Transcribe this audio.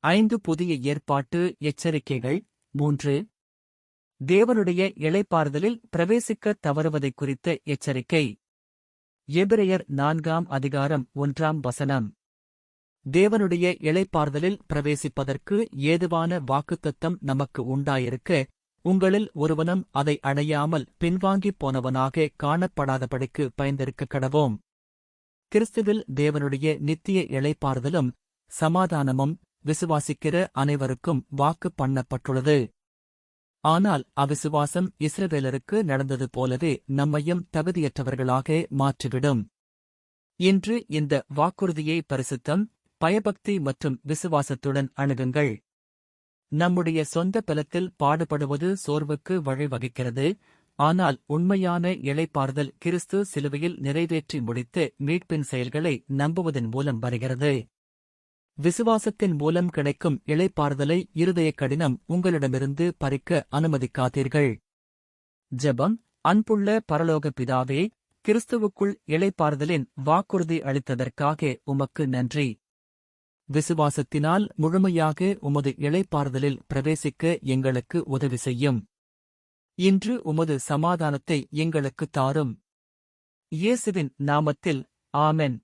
ஐந்து புதிய ஏற்பாட்டு எச்சரிக்கைகள். மூன்று. தேவனுடைய இலைப்பாறுதலில் பிரவேசிக்க தவறுவதை குறித்த எச்சரிக்கை. எபிரேயர் நான்காம் அதிகாரம் ஒன்றாம் வசனம். தேவனுடைய இலைப்பாறுதலில் பிரவேசிப்பதற்கு ஏதுவான வாக்குத்தத்தம் நமக்கு உண்டாயிருக்க உங்களில் ஒருவனும் அதை அடையாமல் பின்வாங்கிப் போனவனாக காணப்படாதபடிக்கு பயந்திருக்க கடவோம். கிறிஸ்துவில் தேவனுடைய நித்திய இலைப்பாறுதலும் சமாதானமும் விசுவாசிக்கிற அனைவருக்கும் வாக்கு பண்ணப்பட்டுள்ளது. ஆனால் அவிசுவாசம் இஸ்ரவேலருக்கு நடந்தது போலவே நம்மையும் தகுதியற்றவர்களாக மாற்றிவிடும். இன்று இந்த வாக்குறுதியை பரிசுத்தம் பயபக்தி மற்றும் விசுவாசத்துடன் அணுகுங்கள். நம்முடைய சொந்த பலத்தில் பாடுபடுவது சோர்வுக்கு வழிவகுக்கிறது. ஆனால் உண்மையான இழைப்பாறுதல் கிறிஸ்து சிலுவையில் நிறைவேற்றி முடித்து மீட்பின் செயல்களை நம்புவதன் மூலம் வருகிறது. விசுவாசத்தின் மூலம் கிடைக்கும் இளைப்பாறுதலை இருதய கடினம் உங்களிடமிருந்து பறிக்க அனுமதிக்காதீர்கள். ஜெபம் அன்புள்ள பரலோக பிதாவே கிறிஸ்துவுக்குள் இளைப்பாறுதலின் வாக்குறுதி அளித்ததற்காக உமக்கு நன்றி. விசுவாசத்தினால் முழுமையாக உமது இளைப்பாறுதலில் பிரவேசிக்க எங்களுக்கு உதவி செய்யும். இன்று உமது சமாதானத்தை எங்களுக்கு தாரும். இயேசுவின் நாமத்தில் ஆமென்.